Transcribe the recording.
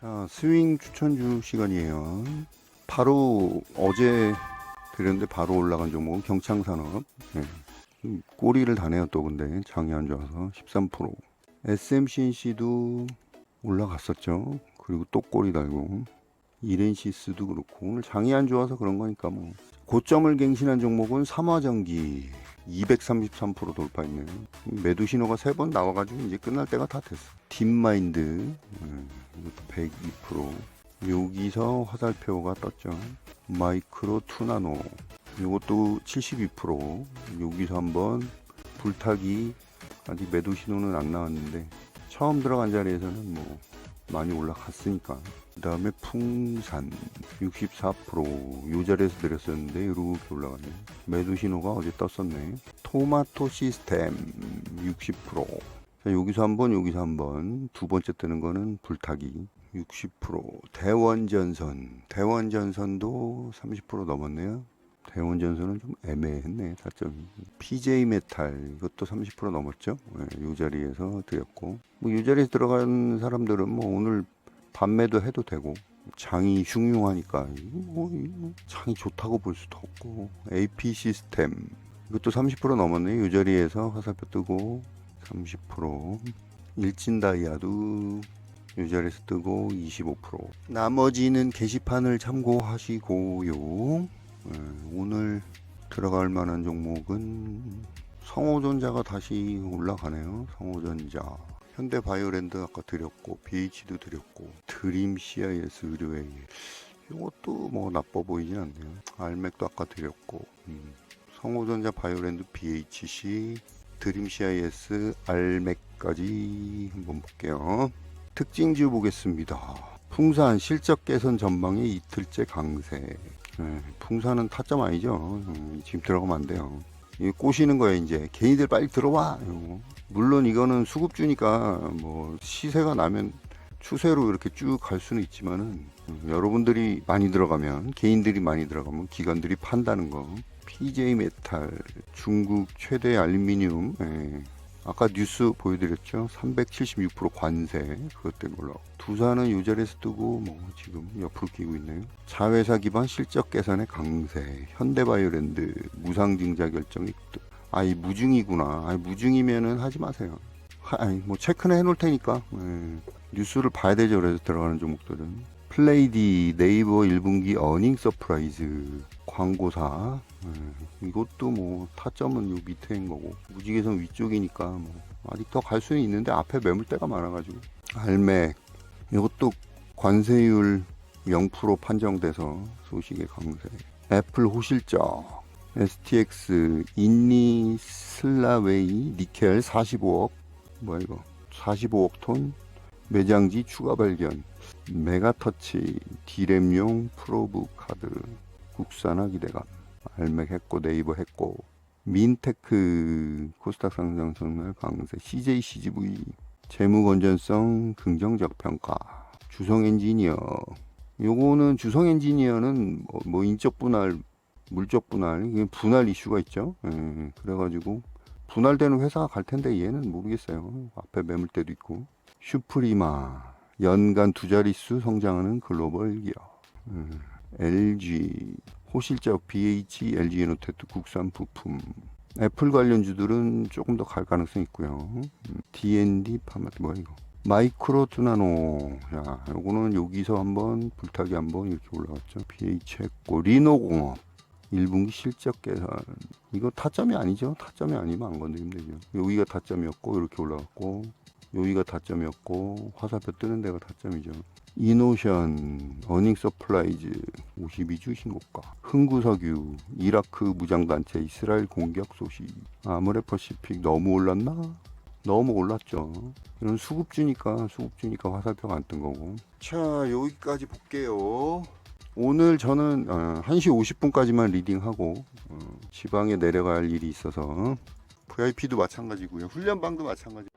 자, 스윙 추천주 시간이에요. 바로 어제 드렸는데 바로 올라간 종목은 경창산업. 예. 음, 꼬리를 다네요 또 근데 장이 안 좋아서 13%. SMCNC도 올라갔었죠. 그리고 또 꼬리 달고 이렌시스도 그렇고 오늘 장이 안 좋아서 그런 거니까 뭐 고점을 갱신한 종목은 삼화전기 233% 돌파했네요. 매도 신호가 세 번 나와가지고 이제 끝날 때가 다 됐어. 딥마인드 음, 이것도 102% 여기서 화살표가 떴죠. 마이크로 투나노 이것도 72% 여기서 한번 불타기 아직 매도 신호는 안 나왔는데 처음 들어간 자리에서는 뭐 많이 올라갔으니까 그 다음에 풍산 64%요 자리에서 내렸었는데 이렇게 올라가네. 매도 신호가 어제 떴었네. 토마토 시스템 60% 자, 여기서 한번 여기서 한번. 두 번째 뜨는 거는 불타기 60% 대원전선. 대원전선도 30% 넘었네요. 대원전선은 좀 애매했네 타점이. PJ 메탈 이것도 30% 넘었죠? 네, 이 자리에서 드렸고. 뭐이 자리에서 들어간 사람들은 뭐 오늘 반매도 해도 되고 장이 흉흉하니까 뭐 장이 좋다고 볼 수도 없고 AP 시스템. 이것도 30% 넘었네. 이 자리에서 화살표 뜨고 30% 일진 다이아도 이 자리에서 뜨고 25% 나머지는 게시판을 참고하시고요. 예, 오늘 들어갈 만한 종목은 성호전자가 다시 올라가네요. 성호전자. 현대바이오랜드 아까 드렸고 BH도 드렸고 드림 CIS 의료에 이것도 뭐 나빠 보이진 않네요. 알맥도 아까 드렸고 음. 성호전자 바이오랜드 BHC 드림 CIS 알맥까지 한번 볼게요. 특징주 보겠습니다. 풍산 실적 개선 전망의 이틀째 강세. 네, 풍산은 타점 아니죠. 음, 지금 들어가면 안 돼요. 이 꼬시는 거예요, 이제. 개인들 빨리 들어와! 이러고. 물론 이거는 수급주니까 뭐 시세가 나면 추세로 이렇게 쭉 갈 수는 있지만은 음, 여러분들이 많이 들어가면 개인들이 많이 들어가면 기관들이 판다는 거. PJ 메탈 중국 최대 알루미늄 예. 아까 뉴스 보여드렸죠? 376% 관세. 그것 때문에. 올라오고 두산은 이 자리에서 뜨고 뭐 지금 옆으로 끼고 있네요. 자회사 기반 실적 개선의 강세. 현대바이오랜드 무상증자 결정이 또 아이 무중이구나. 아이 무중이면은 하지 마세요. 하, 아니 뭐 체크는 해놓을 테니까. 예. 뉴스를 봐야 되죠. 그래서 들어가는 종목들은. 플레이디 네이버 1분기 어닝 서프라이즈. 광고사 예, 이것도 뭐 타점은 요 밑에인 거고. 무지개선 위쪽이니까 뭐 아직 더 갈 수는 있는데 앞에 매물대가 많아가지고. 알맥 이것도 관세율 0% 판정돼서 소식의 강세. 애플 호실적 STX 인니 슬라웨이 니켈 45억. 뭐야 이거? 45억 톤 매장지 추가 발견. 메가터치 디램용 프로브 카드. 국산화 기대감 알맥 했고 네이버 했고 민테크 코스닥 상장 선물 강세 CJ CGV 재무 건전성 긍정적 평가. 주성 엔지니어. 요거는 주성 엔지니어는 뭐, 뭐 인적 분할 물적 분할 분할 이슈가 있죠? 예, 그래가지고 분할되는 회사가 갈 텐데 얘는 모르겠어요. 앞에 매물대도 있고. 슈프리마. 연간 두 자릿수 성장하는 글로벌 기업. 음, LG 호실적 BH, LG 에너테트 국산 부품. 애플 관련주들은 조금 더 갈 가능성이 있고요. 음, D&D 파마트 뭐야 이거? 마이크로 투나노. 자 요거는 여기서 한번 불타기 한번 이렇게 올라갔죠. BH 했고 리노공업. 1분기 실적 개선. 이거 타점이 아니죠? 타점이 아니면 안 건드리면 되죠. 여기가 타점이었고 이렇게 올라갔고 여기가 타점이었고 화살표 뜨는 데가 타점이죠. 이노션, 어닝 서플라이즈 52주 신고가, 흥구석유, 이라크 무장단체 이스라엘 공격 소식, 아모레퍼시픽 너무 올랐나? 너무 올랐죠. 이런 수급주니까 수급주니까 화살표가 안 뜬 거고. 자 여기까지 볼게요. 오늘 저는 어, 1시 50분까지만 리딩하고 어, 지방에 내려갈 일이 있어서 VIP도 마찬가지고요. 훈련방도 마찬가지.